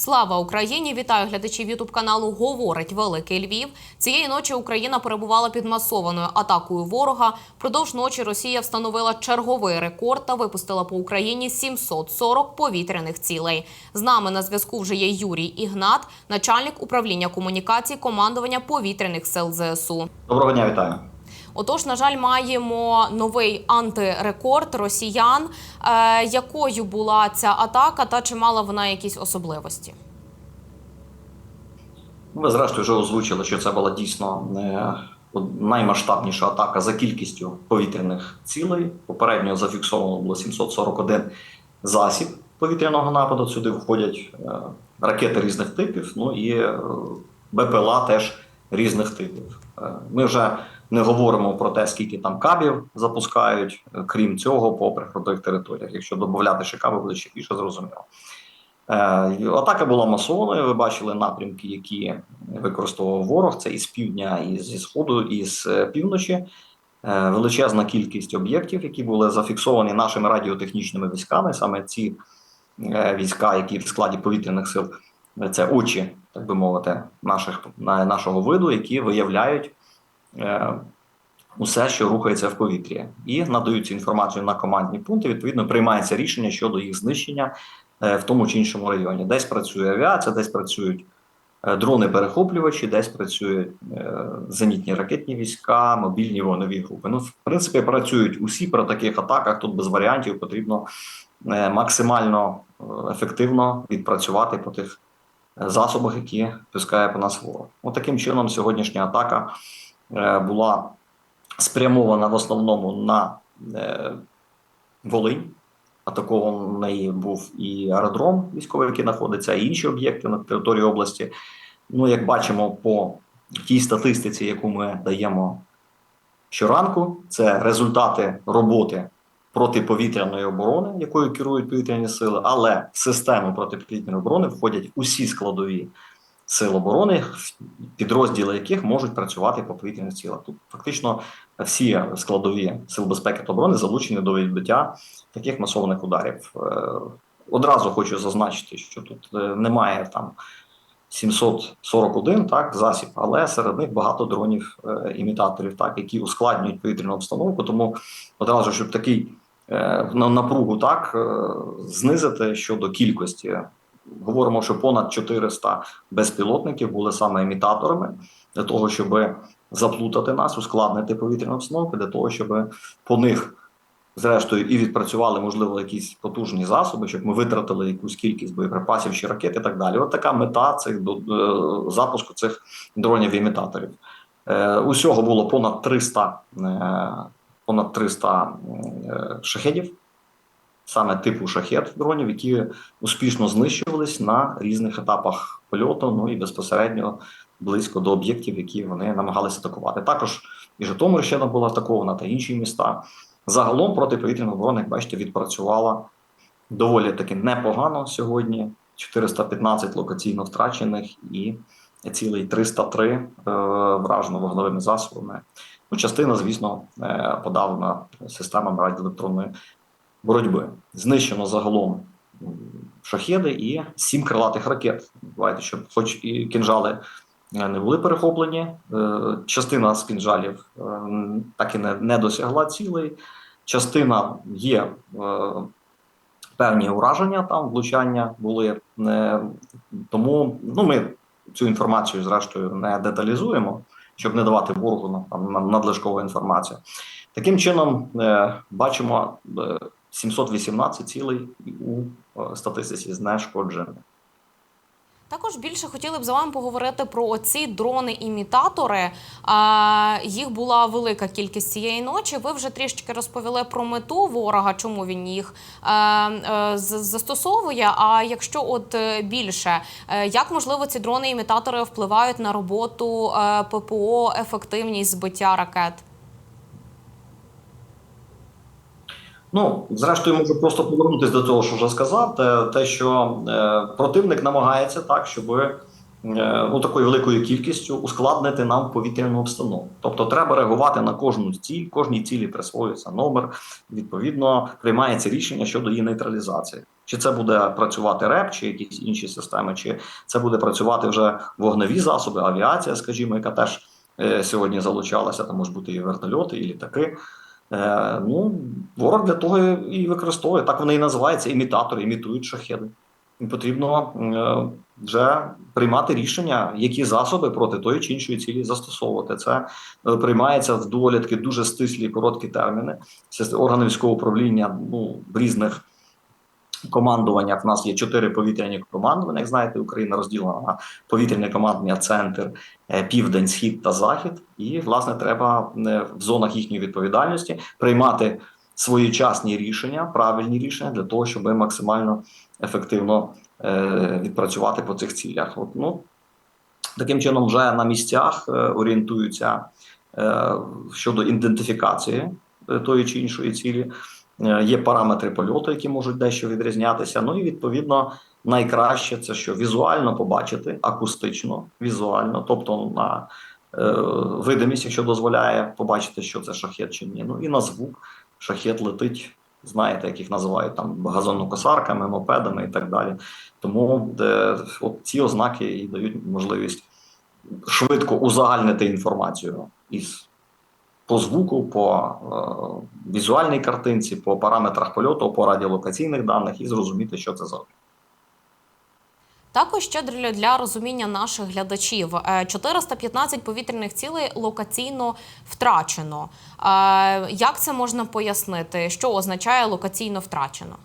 Слава Україні! Вітаю глядачів Ютуб каналу Говорить Великий Львів. Цієї ночі Україна перебувала під масованою атакою ворога. Продовж ночі Росія встановила черговий рекорд та випустила по Україні 740 повітряних цілей. З нами на зв'язку вже є Юрій Ігнат, начальник управління комунікацій командування повітряних сил ЗСУ. Доброго дня, вітаю. Отож, на жаль, маємо новий антирекорд росіян. Е, якою була ця атака та чи мала вона якісь особливості? Ну, Ви зрештою вже озвучили, що це була дійсно е, наймасштабніша атака за кількістю повітряних цілей. Попередньо зафіксовано було 741 засіб повітряного нападу. Сюди входять е, ракети різних типів, ну і БПЛА теж різних типів. Ми вже не говоримо про те, скільки там кабів запускають, е, крім цього, по прикордонних територіях. Якщо додати ще каби, буде ще більше зрозуміло. Е, Атака була масованою. Ви бачили напрямки, які використовував ворог. Це із півдня, і зі сходу, і з е, півночі. Величезна кількість об'єктів, які були зафіксовані нашими радіотехнічними військами. Саме ці війська, які в складі повітряних сил, це очі, так би мовити, наших нашого виду, які виявляють. Е, Усе, що рухається в повітрі, і надають цю інформацію на командні пункти. Відповідно, приймається рішення щодо їх знищення е, в тому чи іншому районі. Десь працює авіація, десь працюють е, дрони-перехоплювачі, десь працюють зенітні ракетні війська, мобільні вогневі групи. Ну, в принципі, працюють усі при таких атаках. Тут без варіантів потрібно максимально ефективно відпрацювати по тих засобах, які пускає по нас ворог. От таким чином, сьогоднішня атака була спрямована в основному на е, Волинь. Атакований був і аеродром військовий, який знаходиться, і інші об'єкти на території області. Ну, як бачимо по тій статистиці, яку ми даємо щоранку, це результати роботи протиповітряної оборони, якою керують повітряні сили, але в систему протиповітряної оборони входять усі складові сил оборони, підрозділи яких можуть працювати по повітряних цілах. Тут фактично всі складові сил безпеки та оборони залучені до відбиття таких масованих ударів. Е, Одразу хочу зазначити, що тут е, немає там 741 так, засіб, але серед них багато дронів е, імітаторів, так, які ускладнюють повітряну обстановку. Тому одразу, щоб такий напругу так знизити щодо кількості. Говоримо, що понад 400 безпілотників були саме імітаторами для того, щоб заплутати нас, ускладнити повітряну обстановку, для того, щоб по них зрештою і відпрацювали, можливо, якісь потужні засоби, щоб ми витратили якусь кількість боєприпасів чи ракет і так далі. От така мета цих до- е, запуску цих дронів-імітаторів. Е, Усього було понад 300, е, понад 300 е, шахедів, саме типу шахет дронів, які успішно знищувались на різних етапах польоту, ну і безпосередньо близько до об'єктів, які вони намагалися атакувати. Також і Житомирщина була атакована та інші міста. Загалом протиповітряна оборона, як бачите, відпрацювала доволі таки непогано сьогодні. 415 локаційно втрачених і цілий 303 е, вражено вогневими засобами. Ну, частина, звісно, е, подавлена системами радіоелектронної боротьби. Знищено загалом шахеди і сім крилатих ракет. Бувайте, щоб хоч і кінжали е, не були перехоплені. е, Частина з кінжалів е, так і не, не досягла цілей. Частина є певні ураження, там влучання були. Тому ну, ми цю інформацію, зрештою, не деталізуємо, щоб не давати ворогу на- надлишкову інформацію. Таким чином, бачимо 718 цілей у е, статистиці знешкоджених. Також більше хотіли б з вами поговорити про ці дрони-імітатори. Їх була велика кількість цієї ночі. Ви вже трішки розповіли про мету ворога, чому він їх е, е, застосовує. А якщо от більше, як можливо ці дрони-імітатори впливають на роботу ППО, ефективність збиття ракет? Ну, зрештою, можу просто повернутися до того, що вже сказав. Те, те що е, противник намагається так, щоб е, ну, такою великою кількістю ускладнити нам повітряну обстановку. Тобто треба реагувати на кожну ціль, кожній цілі присвоюється номер. Відповідно, приймається рішення щодо її нейтралізації. Чи це буде працювати РЕП, чи якісь інші системи, чи це буде працювати вже вогневі засоби, авіація, скажімо, яка теж е, сьогодні залучалася, там можуть бути і вертольоти, і літаки. Е, ну, ворог для того і використовує. Так вони і називаються імітатори, імітують шахеди. І потрібно е, вже приймати рішення, які засоби проти тої чи іншої цілі застосовувати. Це е, приймається в доволі таки дуже стислі короткі терміни. Органи військового управління ну, в різних командуваннях. В нас є чотири повітряні командування. Як знаєте, Україна розділена на повітряне командування, центр, е, південь, схід та захід. І власне треба е, в зонах їхньої відповідальності приймати своєчасні рішення, правильні рішення для того, щоб максимально ефективно е, відпрацювати по цих цілях. От, ну, таким чином, вже на місцях орієнтуються щодо ідентифікації тої чи іншої цілі. Е, Є параметри польоту, які можуть дещо відрізнятися. Ну і відповідно найкраще це що візуально побачити, акустично, візуально, тобто на е, видимість, якщо дозволяє побачити, що це шахет чи ні. Ну і на звук шахет летить. Знаєте, як їх називають там газонокосарками, мопедами і так далі. Тому де, от ці ознаки і дають можливість швидко узагальнити інформацію із по звуку, по е, візуальній картинці, по параметрах польоту, по радіолокаційних даних і зрозуміти, що це за Також ще для, для розуміння наших глядачів: Е, 415 повітряних цілей локаційно втрачено. Е, Як це можна пояснити? Що означає локаційно втрачено?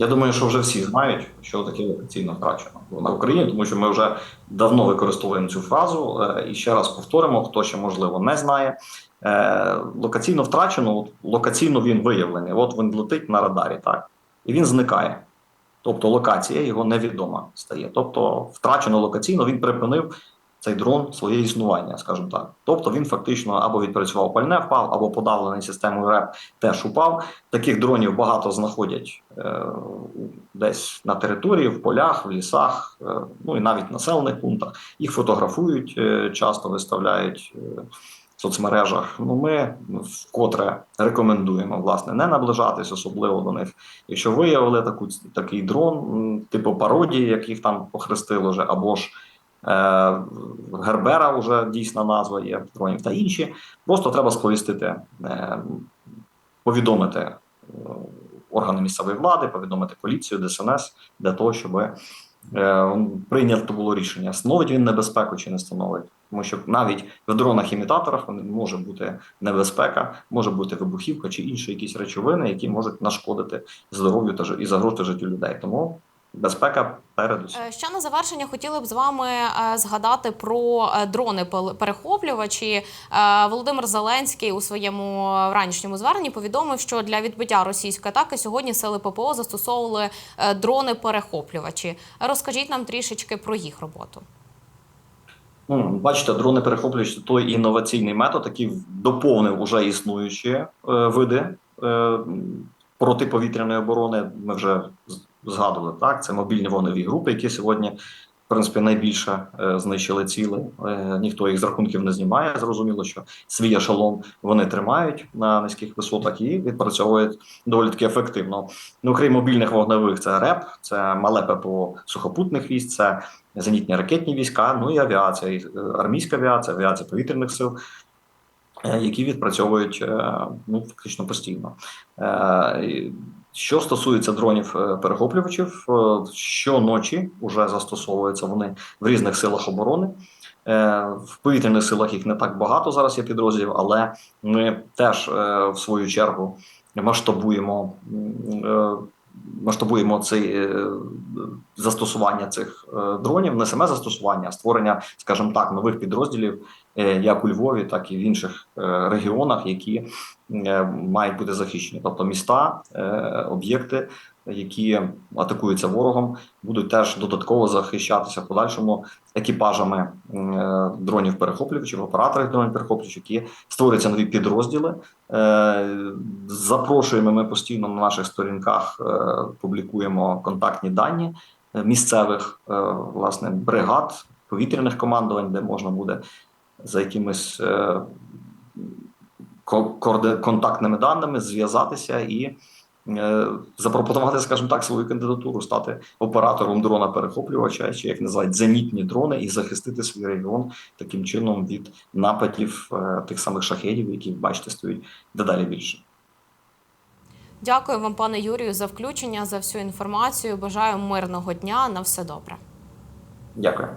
Я думаю, що вже всі знають, що таке локаційно втрачено на Україні, тому що ми вже давно використовуємо цю фразу. Е, І ще раз повторимо, хто ще можливо не знає. Е, Локаційно втрачено, от локаційно він виявлений. От він летить на радарі, так і він зникає. Тобто локація його невідома стає. Тобто, втрачено локаційно він припинив цей дрон своє існування, скажімо так. Тобто він фактично або відпрацював пальне, впав, або подавлений системою РЕП теж упав. Таких дронів багато знаходять е, десь на території, в полях, в лісах, е, ну і навіть населених пунктах. Їх фотографують, е, часто виставляють. Е, в Соцмережах, ну ми вкотре рекомендуємо власне не наближатись особливо до них. Якщо виявили таку такий дрон, типу пародії, яких там похрестили вже, або ж Гербера, вже дійсна назва є дронів та інші. Просто треба сповістити, е, повідомити е, органи місцевої влади, повідомити поліцію, ДСНС для того, щоб е, прийнято було рішення, становить він небезпеку чи не становить. Тому що навіть в дронах-імітаторах може бути небезпека, може бути вибухівка чи інші якісь речовини, які можуть нашкодити здоров'ю та і загрожувати життю людей. Тому безпека передусім. Е, Ще на завершення хотіли б з вами е, згадати про е, дрони перехоплювачі. Володимир Зеленський у своєму ранішньому зверненні повідомив, що для відбиття російської атаки сьогодні сили ППО застосовували дрони перехоплювачі. Розкажіть нам трішечки про їх роботу. Ну, бачите, дрони перехоплюючи той інноваційний метод, який доповнив уже існуючі види протиповітряної оборони. Ми вже згадували так. Це мобільні вогневі групи, які сьогодні, в принципі, найбільше е, знищили ціли. Е, ніхто їх з рахунків не знімає. Зрозуміло, що свій ешелон вони тримають на низьких висотах і відпрацьовують доволі таки ефективно. Ну, крім мобільних вогневих, це РЕП, це мале ППО сухопутних військ, це зенітні ракетні війська, ну і авіація, і, е, армійська авіація, авіація повітряних сил, е, які відпрацьовують е, ну, фактично постійно. Що стосується дронів е, перехоплювачів, е, щоночі вже застосовуються вони в різних силах оборони. Е, В повітряних силах їх не так багато зараз є підрозділів, але ми теж в свою чергу масштабуємо масштабуємо цей застосування цих дронів, не саме застосування, а створення, скажімо так, нових підрозділів, як у Львові, так і в інших е, регіонах, які е, мають бути захищені. Тобто міста, е, об'єкти, які атакуються ворогом, будуть теж додатково захищатися в подальшому екіпажами е, дронів перехоплювачів, операторів дронів перехоплювачів, які створюються нові підрозділи. Е, Запрошуємо ми постійно на наших сторінках, е, публікуємо контактні дані е, місцевих е, власне бригад повітряних командувань, де можна буде за якимись е, контактними даними зв'язатися і е, запропонувати, скажімо так, свою кандидатуру, стати оператором дрона перехоплювача, чи як називають зенітні дрони, і захистити свій регіон таким чином від нападів е, тих самих шахедів, які бачите, стоять дедалі більше. Дякую вам, пане Юрію, за включення, за всю інформацію. Бажаю мирного дня. На все добре. Дякую.